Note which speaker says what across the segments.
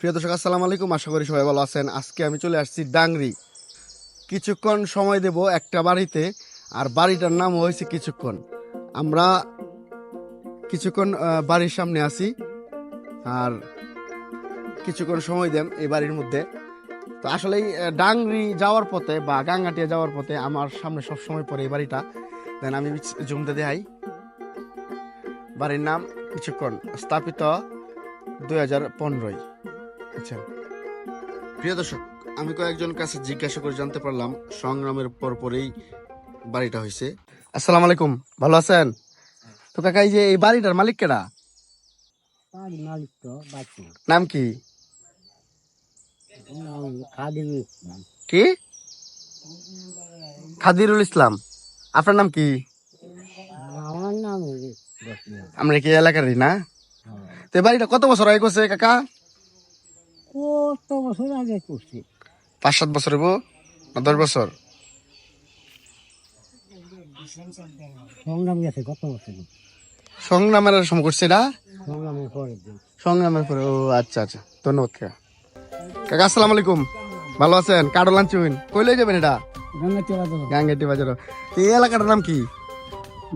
Speaker 1: প্রিয় দর্শক, আসসালামু আলাইকুম। আশা করি সবাই ভালো আছেন। আজকে আমি চলে আসছি ডাংরি। কিছুক্ষণ সময় দেব একটা বাড়িতে, আর বাড়িটার নাম হয়েছে কিছুক্ষণ। আমরা কিছুক্ষণ বাড়ির সামনে আছি, আর কিছুক্ষণ সময় দেন এই বাড়ির মধ্যে। তো আসলে ডাংরি যাওয়ার পথে বা গাঙ্গাটিয়া যাওয়ার পথে আমার সামনে সব সময় পড়ে এই বাড়িটা। দেন আমি জমতে দেখাই। বাড়ির নাম কিছুক্ষণ। স্থাপিত দুই হাজার পনেরোই আচ্ছা। প্রিয় দর্শক আমি কয়েকজন কাছে জিজ্ঞাসা করে জানতে পারলাম সংগ্রামের পর পরেই বাড়িটা হয়েছে। আসসালামু আলাইকুম ভালো আছেন? তো কাকা এই যে এই বাড়িটার মালিক কেডা?
Speaker 2: তো
Speaker 1: নাম কি? কি? খাদিরুল ইসলাম। আপনার নাম কি?
Speaker 2: আমার নাম
Speaker 1: আমরা কি এলাকারই না? তো এই বাড়িটা কত বছর আগে করছে কাকা?
Speaker 2: কত বছর আগে করছি।
Speaker 1: পাঁচ সাত বছর হইব না দশ বছর?
Speaker 2: সংগ্রাম গেছে কত বছর?
Speaker 1: সংগ্রামের সময় করছে এটা
Speaker 2: সংগ্রামের দিন।
Speaker 1: সংগ্রামের পরে ও আচ্ছা আচ্ছা ধন্যবাদ কাকা। কাকা আসসালামু আলাইকুম। ভালো আছেন? কাডো লাঞ্চুইন কইলে যাবেন এটা? গাঙ্গেটি বাজার। এই এলাকাটার নাম কি?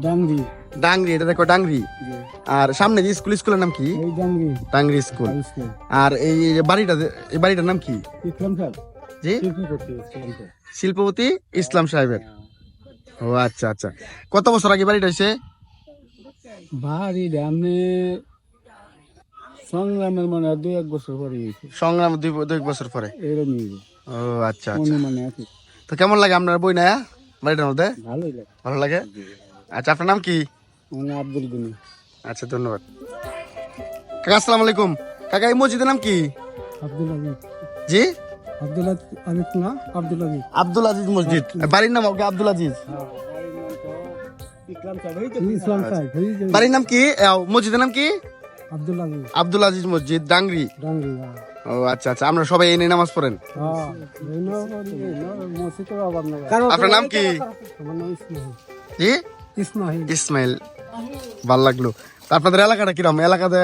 Speaker 2: ডাংরি
Speaker 1: ডাংরি এটা দেখো ডাংরি। আর সামনে যে স্কুল স্কুলের নাম কি?
Speaker 2: ডাংরি।
Speaker 1: স্কুল। আর এই বাড়িটা এই বাড়িটার নাম কি? জি? শিল্পপতি ইসলাম সাহেবের। ও আচ্ছা আচ্ছা। কত বছর আগে বাড়িটা হয়েছে?
Speaker 2: বাড়ি আপনি সংগ্রামের মানে দুই এক বছর পরে
Speaker 1: সংগ্রাম দুই দুই বছর পরে। ও আচ্ছা আচ্ছা। তো কেমন লাগে আপনার বই না বাড়িটার মধ্যে?
Speaker 2: ভালোই লাগে।
Speaker 1: ভালো লাগে? আচ্ছা আপনার নাম কি?
Speaker 2: আব্দুল গনি।
Speaker 1: আচ্ছা ধন্যবাদ। কাকা আসসালামু আলাইকুম। কাকা এই মসজিদের নাম কি?
Speaker 2: আব্দুল আজিজ।
Speaker 1: জি?
Speaker 2: আব্দুল আজিজ না আব্দুল আজিজ।
Speaker 1: আব্দুল আজিজ মসজিদ। বাড়ির নাম ওকে আব্দুল আজিজ।
Speaker 2: ইসলাম সাহেব এই যে
Speaker 1: বাড়ির নাম কি? মসজিদের নাম কি?
Speaker 2: আব্দুল আজিজ।
Speaker 1: আব্দুল আজিজ মসজিদ ডাংরি।
Speaker 2: ডাংরি
Speaker 1: ও আচ্ছা আচ্ছা আমরা সবাই এনে নামাজ পড়েন।
Speaker 2: হ্যাঁ।
Speaker 1: আপনার নাম কি?
Speaker 2: ইসমাইল ইসমাইল
Speaker 1: ভালো লাগল। আপনাদের এলাকাটা কীরকম এলাকাতে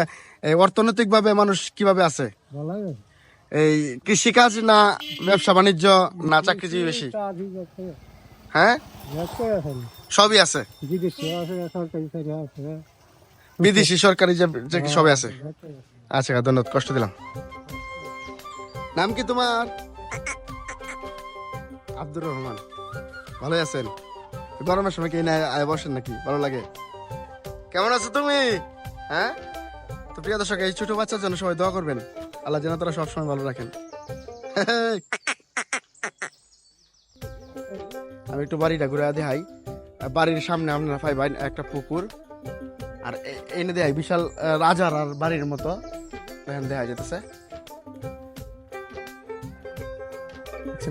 Speaker 1: অর্থনৈতিক ভাবে মানুষ কীভাবে আছে? এই কৃষিকাজ না ব্যবসা বাণিজ্য না চাকরিজীবী বেশি? হ্যাঁ? সবই আছে।
Speaker 2: বিদেশে সরকারি
Speaker 1: যে যে সবই আছে। আচ্ছা ধন্যবাদ কষ্ট দিলাম। নাম কি তোমার? আব্দুর রহমান। ভালোই আছেন? গরমের সময় কি না আয় বসেন নাকি? ভালো লাগে? কেমন আছো তুমি? হ্যাঁ? তো প্রিয় দর্শক, এই ছোট বাচ্চার জন্য সবাই দোয়া করবেন। আল্লাহ যেন তারা সবসময় ভালো রাখেন। আমি একটু বাড়িটা ঘুরে দেখাই। আর বাড়ির সামনে আপনারা পাইবেন একটা পুকুর। আর এনে দেয় বিশাল রাজার আর বাড়ির মতো। দেখেন, দেখা যেতেছে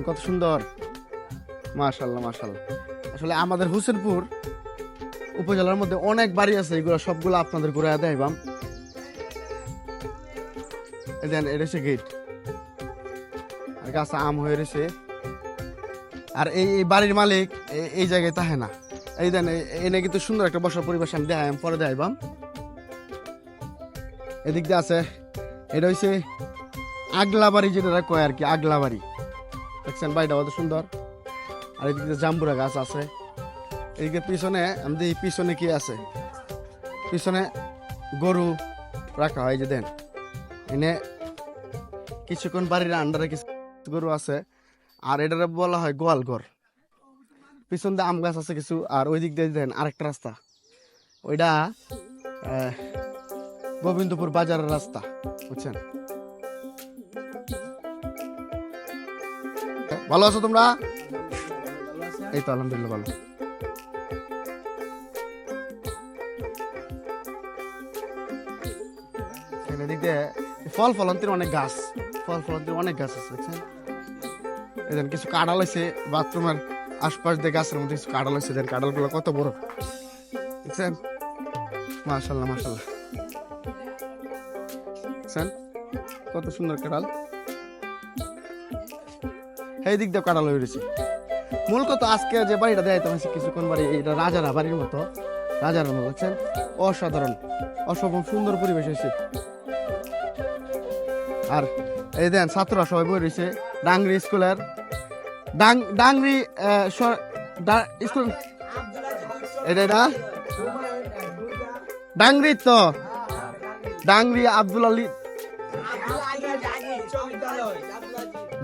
Speaker 1: কত সুন্দর? মাশাল্লাহ মাশাল্লাহ। আসলে আমাদের হোসেনপুর উপজেলার মধ্যে অনেক বাড়ি আছে, এগুলো সবগুলো আপনাদের ঘুরে দেখাইবাম। দেন, এটা হচ্ছে গেট আর গাছে আম হয়ে রয়েছে। আর এই বাড়ির মালিক এই জায়গায় তাহে না। এই দেন এনে কিন্তু সুন্দর একটা বসার পরিবেশ আমি দেখাই আমি পরে দেখাইবাম। এদিক দিয়ে আছে, এটা হচ্ছে আগলা বাড়ি যেটা কয় আর কি আগলা বাড়ি দেখছেন বাড়িটা কত সুন্দর। আর এদিক দিয়ে জাম্বুরা গাছ আছে। এদিকে পিছনে আমি দেখি পিছনে কি আছে? পিছনে গরু রাখা হয় যে দেন। এনে কিছুক্ষণ বাড়ির আন্ডারে কিছু গরু আছে আর এটারে বলা হয় গোয়াল ঘর। পিছন দিয়ে আম গাছ আছে কিছু আর ওই দিক দিয়ে দেন আরেকটা রাস্তা। ওইটা গোবিন্দপুর বাজারের রাস্তা বুঝছেন? ভালো আছো তোমরা? এই তো আলহামদুলিল্লাহ ভালো। এখানে ফল ফলন্তির অনেক গাছ, ফল ফলন্তির অনেক গাছ আছে, দেখছেন? এদের কিছু কাঁড়াল হয়েছে বাথরুমের আশপাশ দিয়ে গাছের মধ্যে কিছু কাঁড়াল হয়েছে দেন কাঁড়ালগুলো কত বড়, দেখছেন? মাশাল্লাহ মাশাল্লাহ দেখছেন? কত সুন্দর কাঁড়াল এই দিক দিয়ে কাঁড়াল হয়ে রয়েছে। মূল কথা আজকে যে বাড়িটা দেয় তোমার কিছুক্ষণ বাড়ি, এটা রাজারা বাড়ির মতো, রাজার মতো দেখছেন? অসাধারণ, অসম্ভব সুন্দর পরিবেশ হয়েছে। আর এই দেন ছাত্ররা সবাই বই রয়েছে। ডাংরি স্কুলের ডাং ডাংরি স্কুল এটা এটা? ডাংরি তো। ডাংরি আব্দুল আলী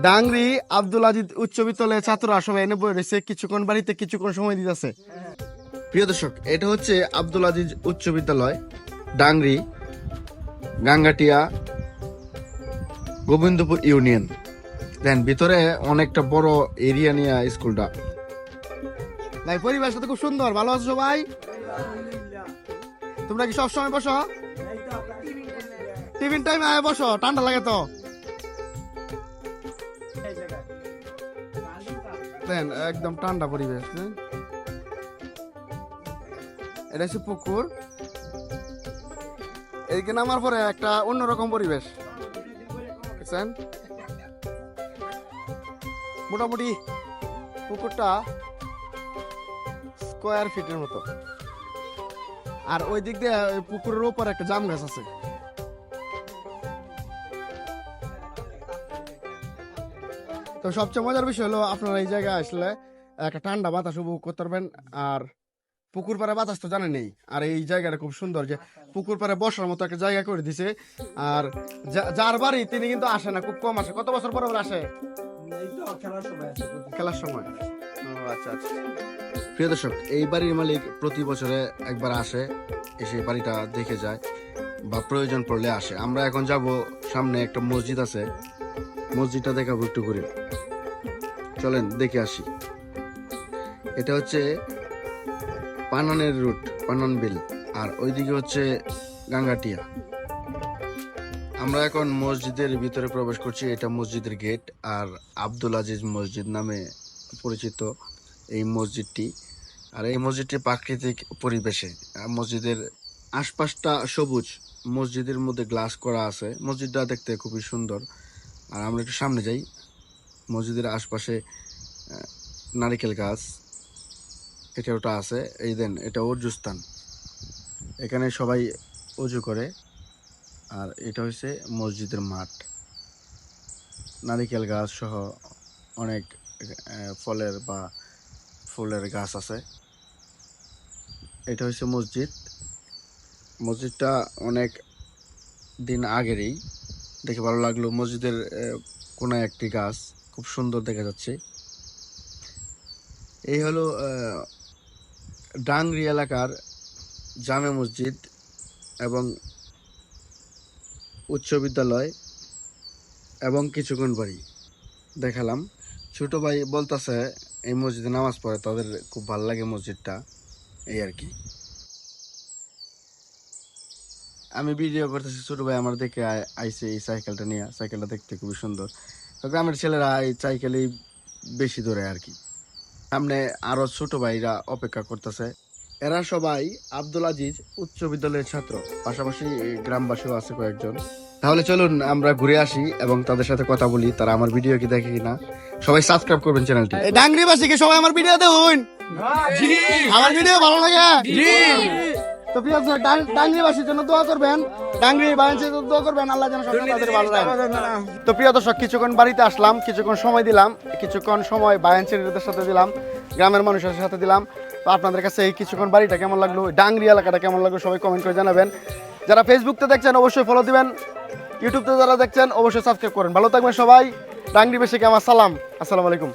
Speaker 1: ডাংরি আব্দুল আজিজ উচ্চ বিদ্যালয়ের ছাত্ররা সবাই এনে বই রয়েছে। কিছুক্ষণ বাড়িতে কিছুক্ষণ সময় দিতেছে। প্রিয় দর্শক, এটা হচ্ছে আব্দুল আজিজ উচ্চ বিদ্যালয়, ডাংরি, গাঙ্গাটিয়া গোবিন্দপুর ইউনিয়ন। দেন ভিতরে অনেকটা বড় এরিয়া নিয়ে স্কুলটা। ভাই পরিবেশটা তো খুব সুন্দর। ভালো আছো সবাই? তোমরা কি সবসময় বসো? টিফিন টাইম আয় বসো, ঠান্ডা লাগে তো। দেন, একদম ঠান্ডা পরিবেশ হ্যাঁ? এটা হচ্ছে পুকুর। এইখানে আমার পরে একটা অন্যরকম পরিবেশ। দেখছেন? মোটামুটি পুকুরটা স্কোয়ার ফিটের মতো। আর ওই দিক দিয়ে পুকুরের উপর একটা জাম গাছ আছে। তো সবচেয়ে মজার বিষয় হলো আপনারা এই জায়গায় আসলে একটা ঠান্ডা বাতাস উপভোগ করতে পারবেন, আর পুকুর পাড়ে বাতাস তো জানেন নেই। আর এই জায়গাটা খুব সুন্দর যে পুকুর পাড়ে বসার মতো একটা জায়গা করে দিছে। আর যার বাড়ি তিনি কিন্তু আসে না খুব কম আসে। কত বছর পরে আসে? খেলার সময় আচ্ছা আচ্ছা। প্রিয় দর্শক এই বাড়ির মালিক প্রতি বছরে একবার আসে এসে বাড়িটা দেখে যায় বা প্রয়োজন পড়লে আসে। আমরা এখন যাব সামনে একটা মসজিদ আছে। মসজিদটা দেখাবো একটু করে চলেন দেখে আসি। এটা হচ্ছে পানানের রুট, পানান বিল। আর ওইদিকে হচ্ছে গাঙ্গাটিয়া। আমরা এখন মসজিদের ভিতরে প্রবেশ করছি, এটা মসজিদের গেট। আর আব্দুল আজিজ মসজিদ নামে পরিচিত এই মসজিদটি। আর এই মসজিদটি প্রাকৃতিক পরিবেশে। মসজিদের আশপাশটা সবুজ। মসজিদের মধ্যে গ্লাস করা আছে। মসজিদটা দেখতে খুবই সুন্দর। আর আমরা একটু সামনে যাই। মসজিদের আশপাশে নারিকেল গাছ। এটা ওটা আছে, এই দেন, এটা অর্জুস্থান। এখানে সবাই অজু করে, আর এটা হচ্ছে মসজিদের মাঠ। নারিকেল গাছ সহ অনেক ফলের বা ফুলের গাছ আছে। এটা হচ্ছে মসজিদ। মসজিদটা অনেক দিন আগেরই। দেখে ভালো লাগল, মসজিদের কোনো একটি গাছ। খুব সুন্দর দেখা যাচ্ছে। এই হলো ডাংরি এলাকার জামে মসজিদ এবং উচ্চ বিদ্যালয় এবং কিছুক্ষণ বাড়ি দেখালাম। ছোট ভাই বলতেছে, এই মসজিদে নামাজ পড়ে, তাদের খুব ভালো লাগে মসজিদটা। এই আর কি। আমি ভিডিও করতেছি, ছোট ভাই আমার দেখে আই- আইছে এই সাইকেলটা নিয়ে। সাইকেলটা দেখতে খুবই সুন্দর। গ্রামের ছেলেরা এই সাইকেলেই বেশি ধরে আর কি। সামনে আরও ছোট ভাইরা অপেক্ষা করতেছে। এরা সবাই আব্দুল আজিজ উচ্চ বিদ্যালয়ের ছাত্র পাশাপাশি গ্রামবাসীও আছে কয়েকজন। তাহলে চলুন আমরা ঘুরে আসি এবং তাদের সাথে কথা বলি তারা আমার ভিডিও কি দেখে কিনা। সবাই সাবস্ক্রাইব করবেন চ্যানেলটি। ডাংরিবাসী কি সবাই আমার ভিডিও দেখুন। আমার ভিডিও ভালো লাগে? তো প্রিয় ডাংরিবাসীর জন্য দোয়া করবেন। ডাংরি বাড়ির জন্য দোয়া করবেন আল্লাহ যেন তাদের ভালো রাখে। তো প্রিয় দর্শক কিছুক্ষণ বাড়িতে আসলাম কিছুক্ষণ সময় দিলাম কিছুক্ষণ সময় বায়ান সাথে দিলাম। গ্রামের মানুষের সাথে দিলাম। তো আপনাদের কাছে এই কিছুক্ষণ বাড়িটা কেমন লাগল ডাংরি এলাকাটা কেমন লাগল সবাই কমেন্ট করে জানাবেন। যারা ফেসবুকতে দেখছেন, অবশ্যই ফলো দিবেন। ইউটিউবতে যারা দেখছেন, অবশ্যই সাবস্ক্রাইব করেন। ভালো থাকবেন সবাই। ডাংরি বেশি আমার সালাম? আসসালামু আলাইকুম।